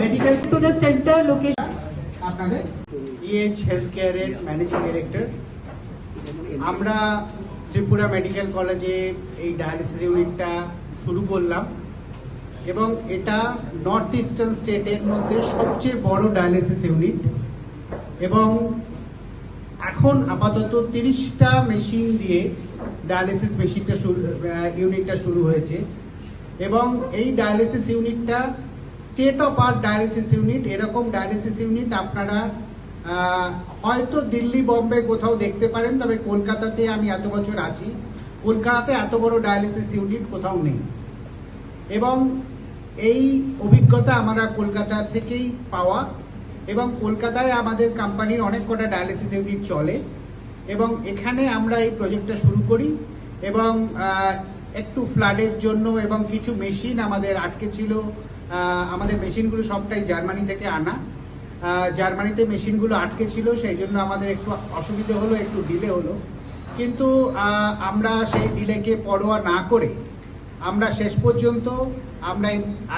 Medical to the center location. আপনাদের EH health কেয়ারের managing director আমরা ত্রিপুরা মেডিকেল কলেজে এই ডায়ালিসিস ইউনিটটা শুরু করলাম এবং এটা নর্থ ইস্টার্ন স্টেটের মধ্যে সবচেয়ে বড় ডায়ালিসিস ইউনিট এবং এখন আপাতত তিরিশটা মেশিন দিয়ে ডায়ালিসিস মেশিনটা শুরু ইউনিটটা শুরু হয়েছে। এবং এই ডায়ালিসিস ইউনিটটা state of art dialysis unit এরকম ডায়ালিসিস ইউনিট আপনারা হয়তো দিল্লি, বম্বে কোথাও দেখতে পারেন, তবে কলকাতাতে আমি এত বছর আছি। কলকাতাতে এত বড় ডায়ালিসিস ইউনিট কোথাও নেই। এবং এই অভিজ্ঞতা আমরা কলকাতা থেকেই পাওয়া এবং কলকাতায় আমাদের কোম্পানির অনেক কটা ডায়ালিসিস ইউনিট চলে এবং এখানে আমরা এই প্রজেক্টটা শুরু করি এবং একটু ফ্লাডের জন্য এবং কিছু মেশিন আমাদের আটকে ছিল। আমাদের মেশিনগুলো সবটাই জার্মানি থেকে আনা। জার্মানিতে মেশিনগুলো আটকে ছিল, সেই জন্য আমাদের একটু অসুবিধে হলো, একটু ডিলে হলো। কিন্তু আমরা সেই ডিলেকে পরোয়া না করে আমরা শেষ পর্যন্ত আমরা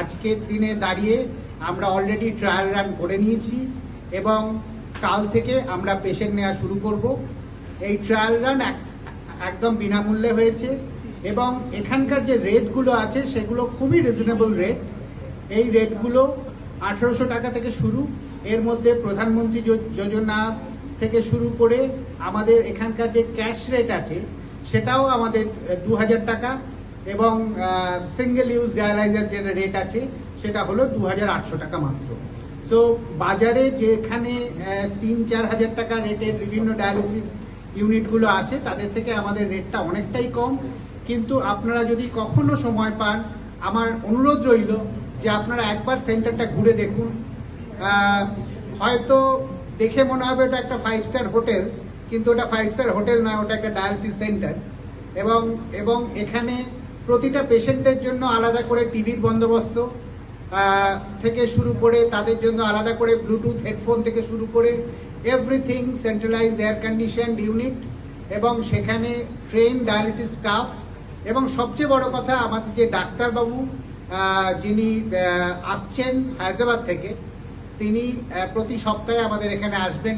আজকের দিনে দাঁড়িয়ে আমরা অলরেডি ট্রায়াল রান করে নিয়েছি এবং কাল থেকে আমরা পেশেন্ট নেওয়া শুরু করব। এই ট্রায়াল রান একদম বিনামূল্যে হয়েছে। এবং এখানকার যে রেটগুলো আছে, সেগুলো খুবই রিজনেবল রেট এই রেটগুলো আঠেরোশো টাকা থেকে শুরু। এর মধ্যে প্রধানমন্ত্রী যোজনা থেকে শুরু করে আমাদের এখানকার যে ক্যাশ রেট আছে, সেটাও আমাদের দু হাজার টাকা এবং সিঙ্গেল ইউজ ডায়ালাইজার যে রেট আছে, সেটা হলো দু হাজার আটশো টাকা মাত্র। সো বাজারে যেখানে তিন চার হাজার টাকা রেটের বিভিন্ন ডায়ালিসিস ইউনিটগুলো আছে, তাদের থেকে আমাদের রেটটা অনেকটাই কম। কিন্তু আপনারা যদি কখনো সময় পান, আমার অনুরোধ রইল যে আপনারা একবার সেন্টারটা ঘুরে দেখুন। হয়তো দেখে মনে হবে ওটা একটা ফাইভ স্টার হোটেল, কিন্তু ওটা ফাইভ স্টার হোটেল নয়, ওটা একটা ডায়ালিসিস সেন্টার এবং এবং এখানে প্রতিটা পেশেন্টের জন্য আলাদা করে টিভির বন্দোবস্ত থেকে শুরু করে তাদের জন্য আলাদা করে ব্লুটুথ হেডফোন থেকে শুরু করে everything centralize air condition unit এবং সেখানে ট্রেন ডায়ালিসিস স্টাফ এবং সবচেয়ে বড় কথা আমাদের যে ডাক্তারবাবু যিনি আসছেন হায়দ্রাবাদ থেকে, তিনি প্রতি সপ্তাহে আমাদের এখানে আসবেন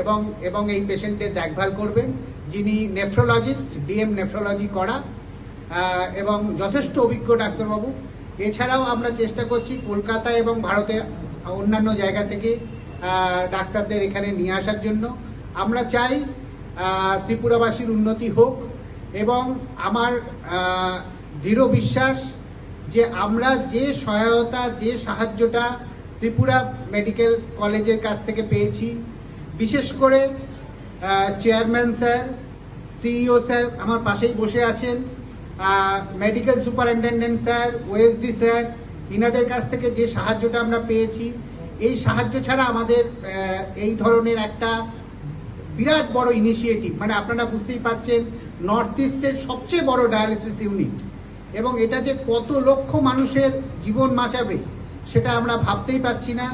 এবং এবং এই পেশেন্টদের দেখভাল করবেন। যিনি নেফ্রোলজিস্ট ডিএম নেফ্রোলজি করা এবং যথেষ্ট অভিজ্ঞ ডাক্তারবাবু। এছাড়াও আমরা চেষ্টা করছি কলকাতা এবং ভারতের অন্যান্য জায়গা থেকে ডাক্তারদের এখানে নিয়ে আসার জন্য। আমরা চাই ত্রিপুরাবাসীর উন্নতি হোক এবং আমার দৃঢ় বিশ্বাস যে আমরা যে সহায়তা, যে সাহায্যটা ত্রিপুরা মেডিকেল কলেজের কাছ থেকে পেয়েছি, বিশেষ করে চেয়ারম্যান স্যার, সিইও স্যার আমার পাশেই বসে আছেন medical superintendent sir, OSD sir, ইনাদের কাছ থেকে যে সাহায্যটা আমরা পেয়েছি, এই সাহায্য ছাড়া আমাদের এই ধরনের একটা বিরাট বড় ইনিশিয়েটিভ মানে আপনারা বুঝতেই পাচ্ছেন নর্থ ইস্টের সবচেয়ে বড় ডায়ালিসিস ইউনিট এবং এটা যে কত লক্ষ মানুষের জীবন বাঁচাবে, সেটা আমরা ভাবতেই পাচ্ছি না।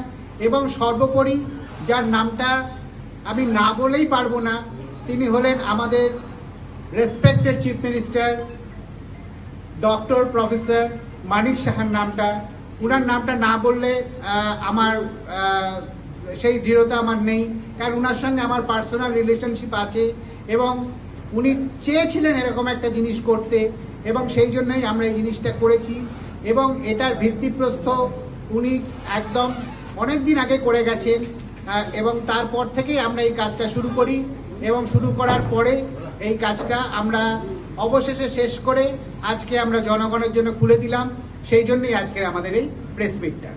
এবং সর্বোপরি যার নামটা আমি না বলেই পারব না, তিনি হলেন আমাদের respected chief minister doctor professor Manik সাহার নামটা। উনার নামটা না বললে আমার সেই দৃঢ়তা আমার নেই। কারণ উনার সঙ্গে আমার পার্সোনাল রিলেশনশিপ আছে এবং উনি চেয়েছিলেন এরকম একটা জিনিস করতে, এবং সেই জন্যই আমরা এই জিনিসটা করেছি। এবং এটার ভিত্তিপ্রস্তর উনি একদম অনেক দিন আগে করে গেছেন এবং তারপর থেকেই আমরা এই কাজটা শুরু করি, এবং শুরু করার পরে এই কাজটা আমরা অবশেষে শেষ করে আজকে আমরা জনগণের জন্য খুলে দিলাম। সেই জন্যই আজকের আমাদের এই প্রেস মিটটা।